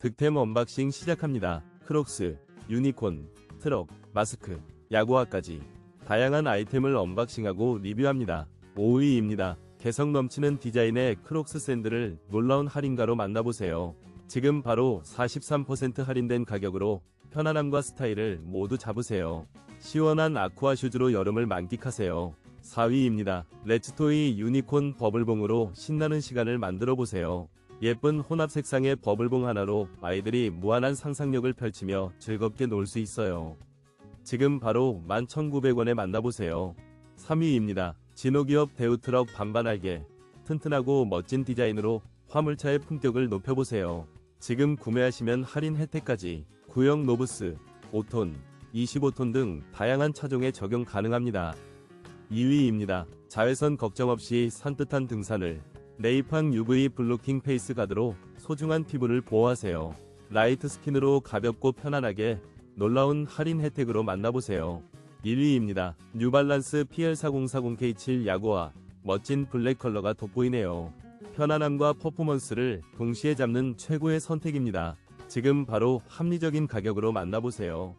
득템 언박싱 시작합니다. 크록스, 유니콘, 트럭, 마스크, 야구화까지 다양한 아이템을 언박싱하고 리뷰합니다. 5위입니다. 개성 넘치는 디자인의 크록스 샌들을 놀라운 할인가로 만나보세요. 지금 바로 43% 할인된 가격으로 편안함과 스타일을 모두 잡으세요. 시원한 아쿠아 슈즈로 여름을 만끽하세요. 4위입니다. 레츠토이 유니콘 버블봉으로 신나는 시간을 만들어 보세요. 예쁜 혼합 색상의 버블봉 하나로 아이들이 무한한 상상력을 펼치며 즐겁게 놀 수 있어요. 지금 바로 11,900원에 만나보세요. 3위입니다. 진호기업 대우트럭 반반알게 튼튼하고 멋진 디자인으로 화물차의 품격을 높여보세요. 지금 구매하시면 할인 혜택까지 구형 노브스, 5톤, 25톤 등 다양한 차종에 적용 가능합니다. 2위입니다. 자외선 걱정 없이 산뜻한 등산을 네이팡 UV 블루킹 페이스 가드로 소중한 피부를 보호하세요. 라이트 스킨으로 가볍고 편안하게 놀라운 할인 혜택으로 만나보세요. 1위입니다. 뉴발란스 PL4040K7 야구와 멋진 블랙 컬러가 돋보이네요. 편안함과 퍼포먼스를 동시에 잡는 최고의 선택입니다. 지금 바로 합리적인 가격으로 만나보세요.